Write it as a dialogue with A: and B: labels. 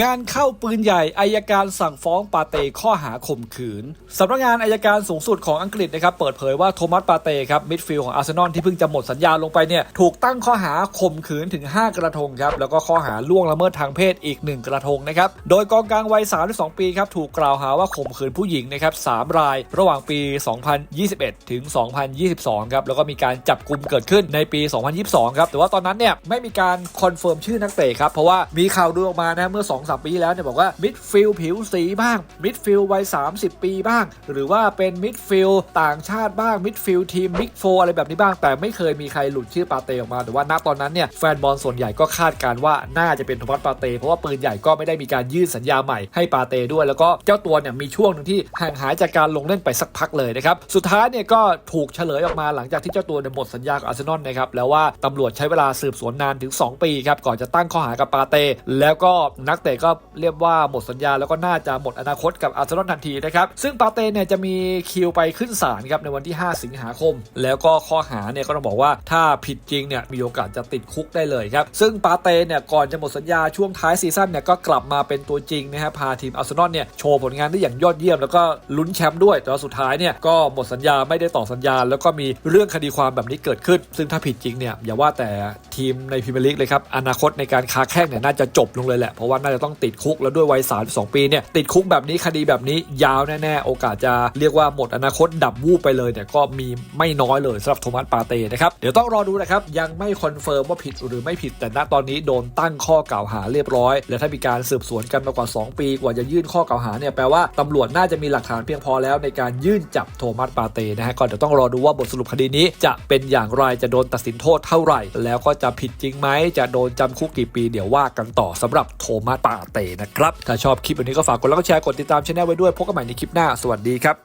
A: งานเข้าปืนใหญ่อายการสั่งฟ้องปาเต้ข้อหาข่มขืนสำนักงานอายการสูงสุดของอังกฤษนะครับเปิดเผยว่าโทมัสปาเต้ครับมิดฟิลด์ของอาร์เซนอลที่เพิ่งจะหมดสัญญาลงไปเนี่ยถูกตั้งข้อหาข่มขืนถึง 5 กระทงครับแล้วก็ข้อหาล่วงละเมิดทางเพศอีก 1 กระทงนะครับโดยกองกลางวัย 32 ปีครับถูกกล่าวหาว่าข่มขืนผู้หญิงนะครับ3ราย ระหว่างปี 2021 ถึง 2022 ครับแล้วก็มีการจับกลุ่มเกิดขึ้นในปี 2022 ครับแต่ว่าตอนนั้นเนี่ยไม่มีการคอนเฟิร์มชื่อนักเตะครับเพราะว่ามีข่าวดูออกมานะเมื่อ2-3 ปีแล้วเนี่ยบอกว่ามิดฟิลผิวสีบ้างมิดฟิลวัย 30 ปีบ้าง หรือว่าเป็นมิดฟิลต่างชาติบ้างมิดฟิลทีมบิ๊กโฟอะไรแบบนี้บ้าง แต่ไม่เคยมีใครหลุดชื่อปาเตออกมา แต่ว่าณตอนนั้นเนี่ยแฟนบอลส่วนใหญ่ก็คาดการณ์ว่าน่าจะเป็นโทมัสปาเต เพราะว่าปืนใหญ่ก็ไม่ได้มีการยื่นสัญญาใหม่ให้ปาเตด้วย แล้วก็เจ้าตัวเนี่ยมีช่วงหนึงที่ห่างหายจากการลงเล่นไปสักพักเลยนะครับสุดท้ายเนี่ยก็ถูกเฉลยออกมาหลังจากที่เจ้าตัวเนี่ยหมดสัญญากับอาร์เซนอลนะครับแล้วว่าตำรวจใช้เวลาสืบสวนนานถึง 2 ปีครับก่อนจะตั้งข้อหากับปาเต แล้วก็นักเตะก็เรียกว่าหมดสัญญาแล้วก็น่าจะหมดอนาคตกับอาร์เซนอลทันทีนะครับ ซึ่งปาเต้เนี่ยจะมีคิวไปขึ้นศาลครับในวันที่ 5 สิงหาคม แล้วก็ข้อหาเนี่ยก็ต้องบอกว่าถ้าผิดจริงเนี่ยมีโอกาสจะติดคุกได้เลยครับ ซึ่งปาเต้เนี่ยก่อนจะหมดสัญญาช่วงท้ายซีซั่นเนี่ยก็กลับมาเป็นตัวจริงนะฮะพาทีมอาร์เซนอลเนี่ยโชว์ผลงานได้อย่างยอดเยี่ยม แล้วก็ลุ้นแชมป์ด้วยแต่ว่าสุดท้ายเนี่ยก็หมดสัญญาไม่ได้ต่อสัญญา แล้วก็มีเรื่องคดีความแบบนี้เกิดขึ้น ซึ่งถ้าผิดจริงเนี่ยอย่าว่าแต่ทีมในพรีเมียร์ลีกเลยครับอนาคตในการค้าแข้งเนี่ยน่าจะจบลงเลยแหละเพราะว่าน่าจะต้องติดคุกแล้วด้วยวัย 32 ปีเนี่ยติดคุกแบบนี้คดีแบบนี้ยาวแน่ๆ โอกาสจะเรียกว่าหมดอนาคตดับวูบไปเลยเนี่ยก็มีไม่น้อยเลยสำหรับโทมัสปาเต้นะครับเดี๋ยวต้องรอดูนะครับยังไม่คอนเฟิร์มว่าผิดหรือไม่ผิดแต่ณตอนนี้โดนตั้งข้อกล่าวหาเรียบร้อย และถ้ามีการสืบสวนกันมากว่า 2 ปีกว่าจะยื่นข้อกล่าวหาเนี่ยแปลว่าตำรวจน่าจะมีหลักฐานเพียงพอแล้วในการยื่นจับโทมัสปาเต้นะฮะก็เดี๋ยวต้องรอดูว่าบทสรุปคดีนี้จะเป็นอย่างไรจะโดนตัดสินโทษเท่าไหร่ แล้วก็จะผิดจริงไหมจะโดนจำคุกกี่ปีเดี๋ยวว่ากันต่อสำหรับโทมัสปาเตนะครับ ถ้าชอบคลิปวันนี้ก็ฝากกดไลค์กดแชร์กดติดตามช่องไว้ด้วยพบกันใหม่ในคลิปหน้าสวัสดีครับ